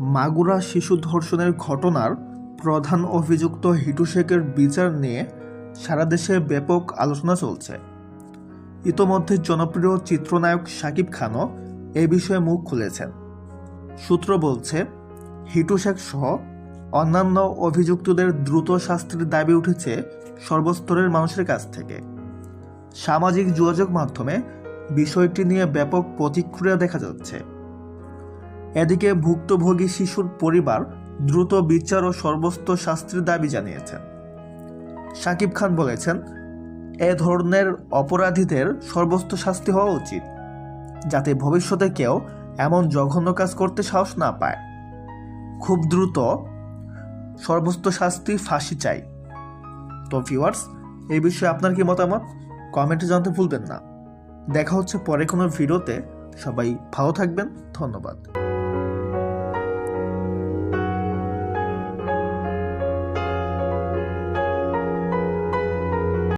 মাগুরা শিশু ধর্ষণের ঘটনার প্রধান অভিযুক্ত হিটু শেখের বিচার নিয়ে সারা দেশে ব্যাপক আলোচনা চলছে। ইতোমধ্যে জনপ্রিয় চিত্রনায়ক শাকিব খানও এ বিষয়ে মুখ খুলেছেন। সূত্র বলছে, হিটু শেখ সহ অন্যান্য অভিযুক্তদের দ্রুত শাস্তির দাবি উঠেছে সর্বস্তরের মানুষের কাছ থেকে। সামাজিক যোগাযোগ মাধ্যমে বিষয়টি নিয়ে ব্যাপক প্রতিক্রিয়া দেখা যাচ্ছে। এদিকে ভুক্তভোগী শিশুর পরিবার দ্রুত বিচার ও সর্বোচ্চ শাস্তির দাবি জানিয়েছেন। সাকিব খান বলেছেন, এ ধরনের অপরাধীদের সর্বোচ্চ শাস্তি হওয়া উচিত, যাতে ভবিষ্যতে কেউ এমন জঘন্য কাজ করতে সাহস না পায়। খুব দ্রুত সর্বোচ্চ শাস্তি ফাঁসি চাই। তো ভিউয়ার্স, এই বিষয়ে আপনার কি মতামত? কমেন্টে জানতে ভুলবেন না। দেখা হচ্ছে পরে কোনো ভিডিওতে। সবাই ভালো থাকবেন। ধন্যবাদ।